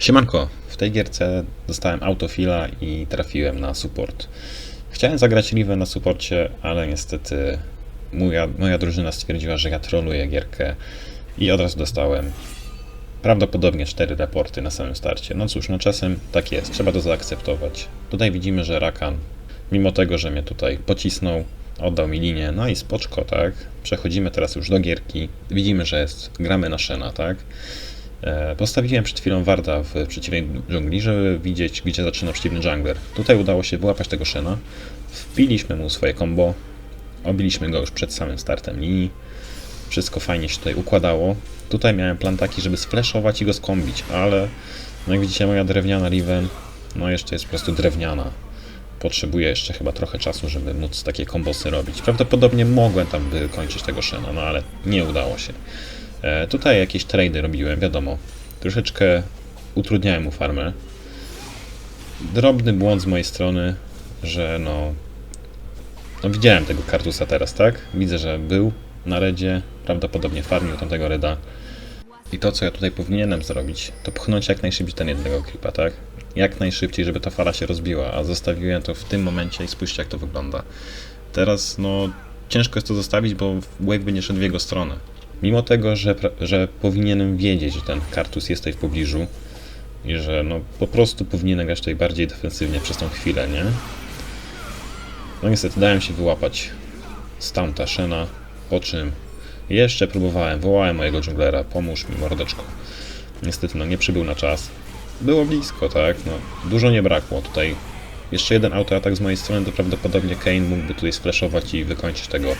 Siemanko, w tej gierce dostałem autofila i trafiłem na support. Chciałem zagrać Riven na supporcie, ale niestety moja, moja drużyna stwierdziła, że ja troluję gierkę i od razu dostałem prawdopodobnie 4 raporty na samym starcie. No cóż, no czasem tak jest, trzeba to zaakceptować. Tutaj widzimy, że Rakan, mimo tego, że mnie tutaj pocisnął, oddał mi linię, no i spoczko, tak? Przechodzimy teraz już do gierki. Widzimy, że jest, gramy na Shena, tak? E, Postawiłem przed chwilą Warda w przeciwnej dżungli, żeby widzieć, gdzie zaczyna przeciwny jungler. Tutaj udało się wyłapać tego Shena. Wpiliśmy mu swoje combo. Obiliśmy go już przed samym startem linii. Wszystko fajnie się tutaj układało. Tutaj miałem plan taki, żeby sflashować i go skombić, ale no jak widzicie moja drewniana Riven, no jeszcze jest po prostu drewniana. Potrzebuję jeszcze chyba trochę czasu, żeby móc takie kombosy robić. Prawdopodobnie mogłem tam wykończyć tego Shena, no ale nie udało się. E, tutaj jakieś trady robiłem, wiadomo. Troszeczkę utrudniałem mu farmę. Drobny błąd z mojej strony, że no... No widziałem tego kartusa teraz, tak? Widzę, że był na redzie, prawdopodobnie farmił tamtego reda. I to, co ja tutaj powinienem zrobić, to pchnąć jak najszybciej ten jednego creepa, tak? Jak najszybciej, żeby ta fala się rozbiła, a zostawiłem to w tym momencie i spójrzcie, jak to wygląda. Teraz, no, ciężko jest to zostawić, bo wave będzie szedł w jego stronę. Mimo tego, że, że powinienem wiedzieć, że ten kartus jest tutaj w pobliżu i że no po prostu powinienem grać tutaj bardziej defensywnie przez tą chwilę, nie? No niestety dałem się wyłapać z Shena, po czym jeszcze próbowałem, wołałem mojego dżunglera, pomóż mi mordeczko. Niestety no nie przybył na czas. Było blisko, tak? No, dużo nie brakło tutaj. Jeszcze jeden autoatak z mojej strony, to prawdopodobnie Kane mógłby tutaj sflashować i wykończyć tego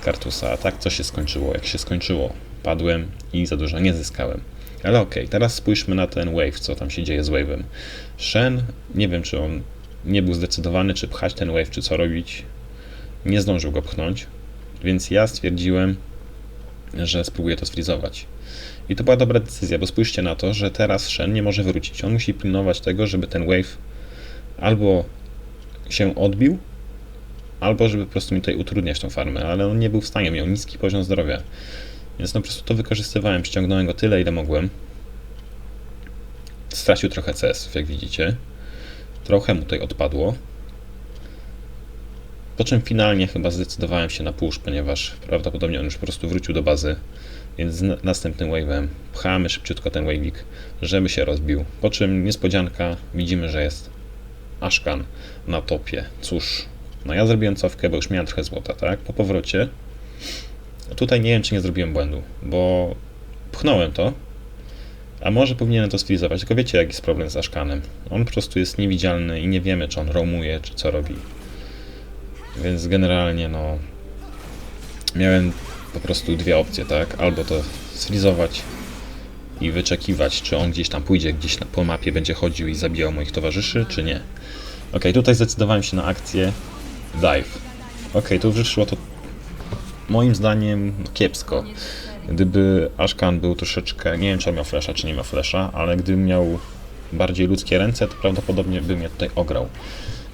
kartusa. A tak co się skończyło? Jak się skończyło? Padłem i za dużo nie zyskałem. Ale okej, teraz spójrzmy na ten wave, co tam się dzieje z wave'em. Shen, nie wiem czy on nie był zdecydowany, czy pchać ten wave, czy co robić. Nie zdążył go pchnąć, więc ja stwierdziłem, że spróbuję to sfrizować. I to była dobra decyzja, bo spójrzcie na to, że teraz Shen nie może wrócić. On musi pilnować tego, żeby ten wave albo się odbił, albo żeby po prostu mi tutaj utrudniać tą farmę, ale on nie był w stanie, miał niski poziom zdrowia. Więc no po prostu to wykorzystywałem, przyciągnąłem go tyle, ile mogłem. Stracił trochę CS, jak widzicie. Trochę mu tutaj odpadło. Po czym finalnie chyba zdecydowałem się na push, ponieważ prawdopodobnie on już po prostu wrócił do bazy. Więc z na- następnym wave'em pchamy szybciutko ten wave'ik, żeby się rozbił. Po czym niespodzianka, widzimy, że jest Ashkan na topie. Cóż, no ja zrobiłem cofkę, bo już miałem trochę złota, tak? Po powrocie. Tutaj nie wiem, czy nie zrobiłem błędu, bo pchnąłem to, a może powinienem to stilizować, tylko wiecie, jaki jest problem z Ashkanem. On po prostu jest niewidzialny i nie wiemy, czy on roamuje, czy co robi. Więc generalnie, no... Miałem po prostu dwie opcje, tak? Albo to sfrizować i wyczekiwać, czy on gdzieś tam pójdzie, gdzieś po mapie będzie chodził i zabijał moich towarzyszy, czy nie. Ok, tutaj zdecydowałem się na akcję dive. Ok, tu wyszło to moim zdaniem kiepsko. Gdyby Ashkan był troszeczkę, nie wiem czy miał flasha, czy nie miał flasha, ale gdybym miał bardziej ludzkie ręce, to prawdopodobnie by mnie tutaj ograł.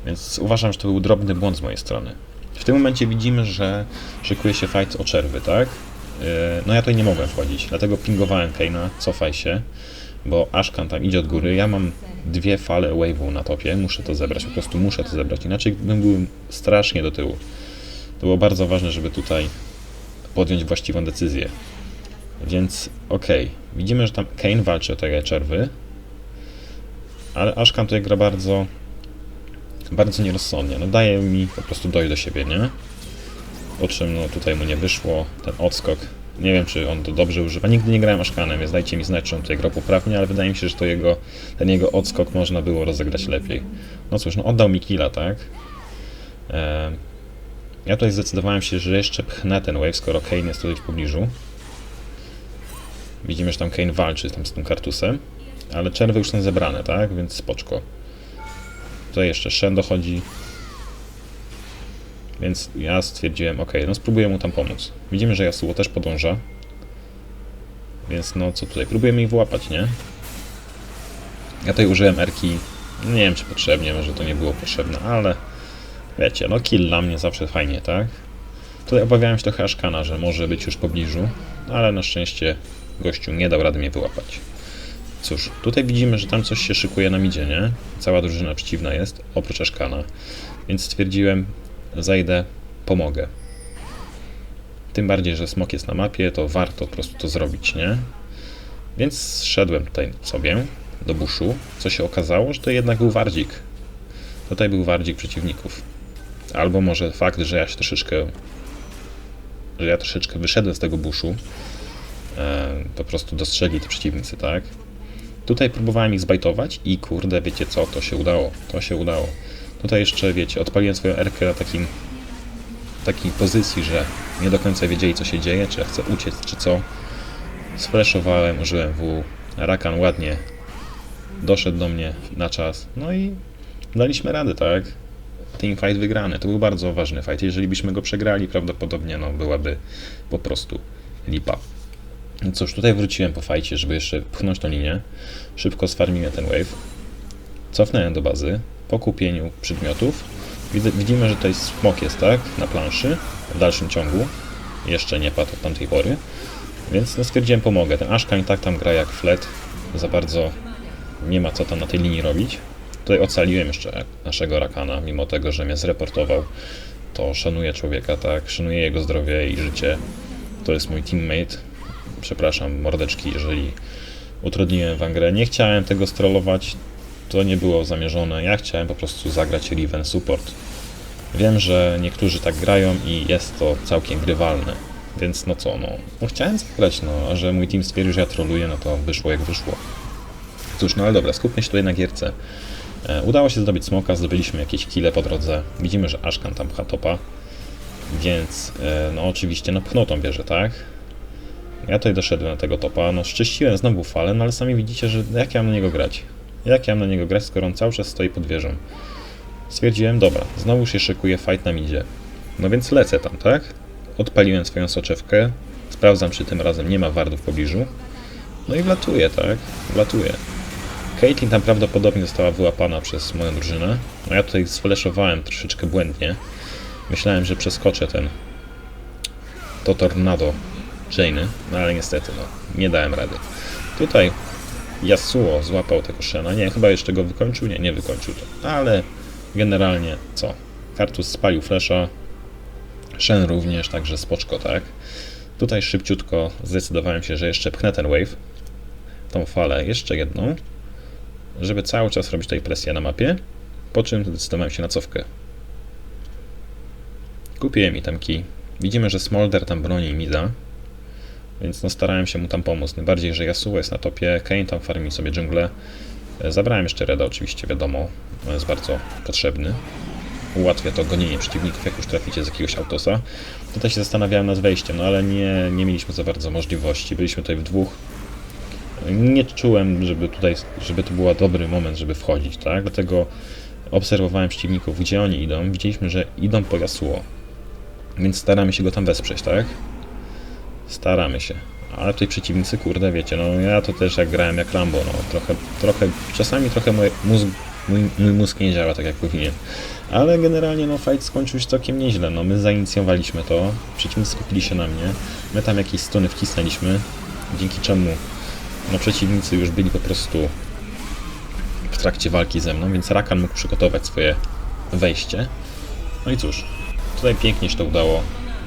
Więc uważam, że to był drobny błąd z mojej strony. W tym momencie widzimy, że szykuje się fight o czerwy, tak? Yy, No ja tutaj nie mogłem wchodzić, dlatego pingowałem Kane'a, cofaj się, bo Ashkan tam idzie od góry, ja mam dwie fale wave'u na topie, muszę to zebrać, po prostu muszę to zebrać, inaczej bym był strasznie do tyłu. To było bardzo ważne, żeby tutaj podjąć właściwą decyzję. Więc okej, widzimy, że tam Kane walczy o te czerwy, ale Ashkan tutaj gra bardzo bardzo nierozsądnie. No daje mi po prostu dojść do siebie, nie? Po czym no tutaj mu nie wyszło, ten odskok. Nie wiem, czy on to dobrze używa. Nigdy nie grałem Ashkanem, więc dajcie mi znać, czy on tutaj grał poprawnie, ale wydaje mi się, że to jego, ten jego odskok można było rozegrać lepiej. No cóż, no oddał mi killa, tak? Ja tutaj zdecydowałem się, że jeszcze pchnę ten wave, skoro Kane jest tutaj w pobliżu. Widzimy, że tam Kane walczy tam z tym kartusem, ale czerwy już są zebrane, tak? Więc spoczko. Tutaj jeszcze Shen dochodzi. Więc ja stwierdziłem, ok, no spróbuję mu tam pomóc. Widzimy, że Yasuo też podąża. Więc no co tutaj, próbujemy ich wyłapać, nie? Ja tutaj użyłem Erki. Nie wiem czy potrzebnie, może to nie było potrzebne, ale wiecie, no kill dla mnie zawsze fajnie, tak? Tutaj obawiałem się trochę Ashkana, że może być już w pobliżu, ale na szczęście gościu nie dał rady mnie wyłapać. cóż, tutaj widzimy, że tam coś się szykuje na midzie, nie? Cała drużyna przeciwna jest, oprócz Eszkana. Więc stwierdziłem, zajdę, pomogę. Tym bardziej, że smok jest na mapie, to warto po prostu to zrobić, nie? Więc szedłem tutaj sobie do buszu, co się okazało, że to jednak był wardzik. Tutaj był wardzik przeciwników. Albo może fakt, że ja się troszeczkę że ja troszeczkę wyszedłem z tego buszu, e, po prostu dostrzegli te przeciwnicy, tak? Tutaj próbowałem ich zbajtować i kurde, wiecie co, to się udało, to się udało. Tutaj jeszcze, wiecie, odpaliłem swoją erkę na takim, takiej pozycji, że nie do końca wiedzieli, co się dzieje, czy ja chcę uciec, czy co. Sfleszowałem, użyłem W. Rakan ładnie doszedł do mnie na czas, no i daliśmy radę, tak? Teamfight wygrany. To był bardzo ważny fight. Jeżeli byśmy go przegrali, prawdopodobnie no, byłaby po prostu lipa. No cóż, tutaj wróciłem po fajcie, żeby jeszcze pchnąć tą linię. Szybko sfarmiłem ten wave. Cofnąłem do bazy. Po kupieniu przedmiotów widzimy, że tutaj smok jest, tak? Na planszy. W dalszym ciągu. Jeszcze nie padł od tamtej pory. Więc no, stwierdziłem, pomogę. Ten Ashkan i tak tam gra jak flet. Za bardzo nie ma co tam na tej linii robić. Tutaj ocaliłem jeszcze naszego Rakana, mimo tego, że mnie zreportował. To szanuję człowieka, tak? Szanuję jego zdrowie i życie. To jest mój teammate. Przepraszam, mordeczki, jeżeli utrudniłem wam grę. Nie chciałem tego strollować, to nie było zamierzone. Ja chciałem po prostu zagrać Riven Support. Wiem, że niektórzy tak grają i jest to całkiem grywalne. Więc no co, no, no chciałem zagrać, no, a że mój team stwierdził, że ja troluję, no to wyszło jak wyszło. Cóż, no ale dobra, skupmy się tutaj na gierce. E, udało się zdobyć smoka, zdobyliśmy jakieś kile po drodze. Widzimy, że Ashkan tam pcha topa, więc e, no oczywiście no pchnął tą wieżę, tak? Ja tutaj doszedłem na tego topa, no szczyściłem znowu falę, no ale sami widzicie, że jak ja mam na niego grać? Jak ja mam na niego grać, skoro on cały czas stoi pod wieżą? Stwierdziłem, dobra, znowu się szykuje fight na midzie. No więc lecę tam, tak? Odpaliłem swoją soczewkę, sprawdzam, czy tym razem nie ma wardów w pobliżu. No i wlatuję, tak? Wlatuję. Caitlyn tam prawdopodobnie została wyłapana przez moją drużynę. No ja tutaj sfleszowałem troszeczkę błędnie. Myślałem, że przeskoczę ten to tornado Jane'y, no ale niestety no, nie dałem rady. Tutaj Yasuo złapał tego Shena. Nie, chyba jeszcze go wykończył. Nie, nie wykończył to. Ale generalnie co? Kartus spalił flesza. Shen również, także spoczko, tak? Tutaj szybciutko zdecydowałem się, że jeszcze pchnę ten wave. Tą falę, jeszcze jedną żeby cały czas robić tutaj presję na mapie, po czym zdecydowałem się na cofkę. Kupiłem itemki. Widzimy, że Smolder tam broni Mida, więc no starałem się mu tam pomóc. Tym bardziej, że Yasuo jest na topie, Kane tam farmi sobie dżunglę. E, zabrałem jeszcze Reda oczywiście, wiadomo, jest bardzo potrzebny. Ułatwia to gonienie przeciwników, jak już traficie z jakiegoś autosa. Tutaj się zastanawiałem nad wejściem, no ale nie, nie mieliśmy za bardzo możliwości. Byliśmy tutaj w dwóch, nie czułem, żeby tutaj, żeby to był dobry moment, żeby wchodzić, tak? Dlatego obserwowałem przeciwników, gdzie oni idą. Widzieliśmy, że idą po Yasuo. Więc staramy się go tam wesprzeć, tak? Staramy się. Ale tutaj przeciwnicy, kurde, wiecie, no ja to też jak grałem jak Rambo, no trochę, trochę, czasami trochę mój mózg, mój, mój mózg nie działa tak jak powinien. Ale generalnie no fight skończył się całkiem nieźle, no my zainicjowaliśmy to, przeciwnicy skupili się na mnie, my tam jakieś stuny wcisnęliśmy, dzięki czemu no przeciwnicy już byli po prostu w trakcie walki ze mną, więc Rakan mógł przygotować swoje wejście. No i cóż, tutaj pięknie się to udało.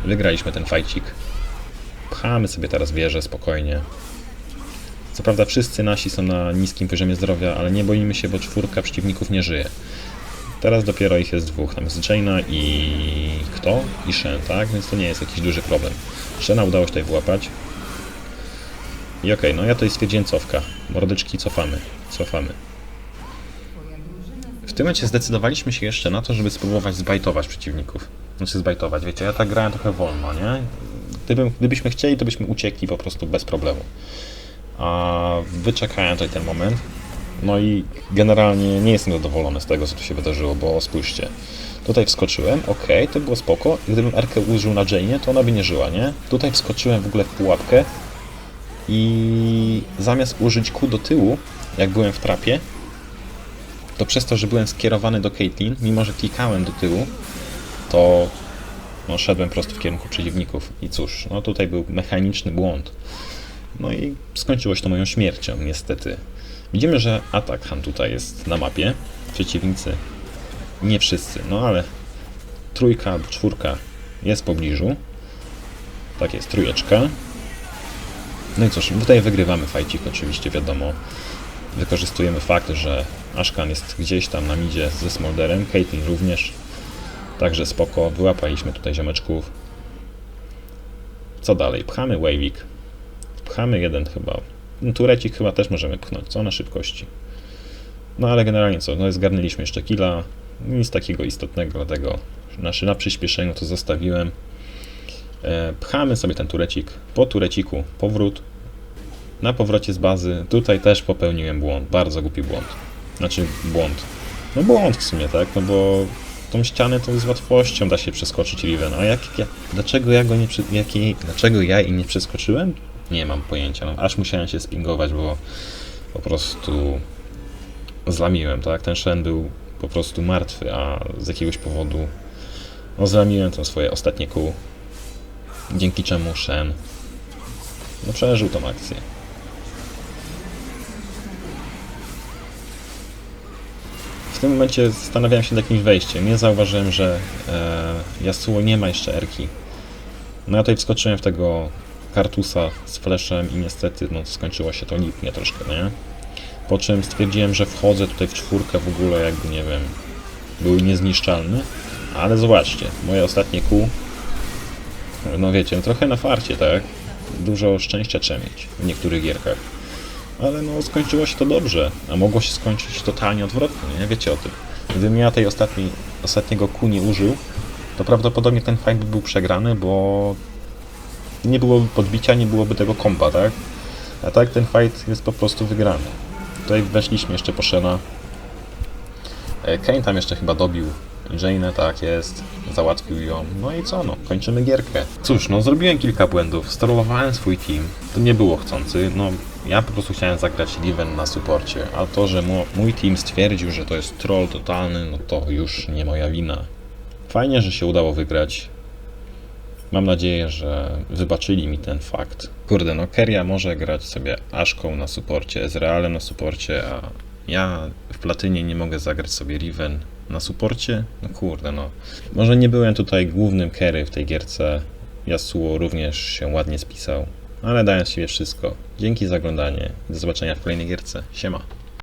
Wygraliśmy ten fajcik. Pchamy sobie teraz wieżę spokojnie. Co prawda wszyscy nasi są na niskim poziomie zdrowia, ale nie boimy się, bo czwórka przeciwników nie żyje. Teraz dopiero ich jest dwóch. Tam jest Jaina i kto? I Shen, tak? Więc to nie jest jakiś duży problem. Shena udało się tutaj wyłapać. I okej, okay, no ja tutaj stwierdziłem cofka. Mordeczki cofamy, cofamy. W tym momencie zdecydowaliśmy się jeszcze na to, żeby spróbować zbajtować przeciwników. Znaczy zbajtować, wiecie, ja tak grałem trochę wolno, nie? Gdybym, gdybyśmy chcieli, to byśmy uciekli po prostu bez problemu. A wyczekałem tutaj ten moment. No i generalnie nie jestem zadowolony z tego, co tu się wydarzyło, bo spójrzcie. Tutaj wskoczyłem, ok, to było spoko. Gdybym Erkę użył na Jane, to ona by nie żyła, nie? Tutaj wskoczyłem w ogóle w pułapkę, i zamiast użyć Q do tyłu, jak byłem w trapie, to przez to, że byłem skierowany do Caitlyn, mimo że klikałem do tyłu, to no, szedłem prosto w kierunku przeciwników. I cóż, no tutaj był mechaniczny błąd. No i skończyło się to moją śmiercią, niestety. Widzimy, że atak Han tutaj jest na mapie. Przeciwnicy nie wszyscy, no ale trójka albo czwórka jest w pobliżu. Tak jest, trójeczka. No i cóż, tutaj wygrywamy fajcik oczywiście, wiadomo. Wykorzystujemy fakt, że Ashkan jest gdzieś tam na midzie ze Smolderem, Caitlyn również. Także spoko, wyłapaliśmy tutaj ziomeczków. Co dalej? Pchamy Wavik. Pchamy jeden chyba. No, Turecik chyba też możemy pchnąć, co? Na szybkości. No ale generalnie co? No zgarnęliśmy jeszcze killa. Nic takiego istotnego, dlatego znaczy na przyspieszeniu to zostawiłem. E, pchamy sobie ten turecik. Po tureciku powrót. Na powrocie z bazy. Tutaj też popełniłem błąd. Bardzo głupi błąd. Znaczy błąd. No błąd w sumie, tak? No bo tą ścianę to z łatwością da się przeskoczyć Riven. A jak, jak, dlaczego ja go nie przy, jakiej, dlaczego ja i nie przeskoczyłem? Nie mam pojęcia. No, aż musiałem się spingować, bo po prostu zlamiłem, tak? Ten Shen był po prostu martwy, a z jakiegoś powodu no, zlamiłem to swoje ostatnie kół. Dzięki czemu Shen no, przeżył tą akcję. W tym momencie zastanawiałem się nad jakimś wejściem. Nie zauważyłem, że e, Yasuo nie ma jeszcze erki. No ja tutaj wskoczyłem w tego kartusa z fleszem i niestety no, skończyło się to lipnie troszkę, nie? Po czym stwierdziłem, że wchodzę tutaj w czwórkę w ogóle jakby, nie wiem, był niezniszczalny. Ale zobaczcie, moje ostatnie kół, no wiecie, trochę na farcie, tak? Dużo szczęścia trzeba mieć w niektórych gierkach. Ale no skończyło się to dobrze, a mogło się skończyć totalnie odwrotnie, nie? Wiecie o tym. Gdybym ja tej ostatniej, ostatniego kół nie użył, to prawdopodobnie ten fight by był przegrany, bo nie byłoby podbicia, nie byłoby tego kompa, tak? A tak ten fight jest po prostu wygrany. Tutaj weszliśmy jeszcze po Shena. E, Kane tam jeszcze chyba dobił Jane'ę, tak jest, załatwił ją. No i co, no, kończymy gierkę. Cóż, no zrobiłem kilka błędów, sterowałem swój team, to nie było chcący, no ja po prostu chciałem zagrać Riven na suporcie, a to, że mój team stwierdził, że to jest troll totalny, no to już nie moja wina. Fajnie, że się udało wygrać. Mam nadzieję, że wybaczyli mi ten fakt. Kurde, no Keria może grać sobie Ashką na suporcie, z na suporcie, a ja w Platynie nie mogę zagrać sobie Riven na suporcie? No kurde, no. Może nie byłem tutaj głównym carry w tej gierce. Yasuo również się ładnie spisał, ale z siebie wszystko. Dzięki za oglądanie. Do zobaczenia w kolejnej gierce. Siema.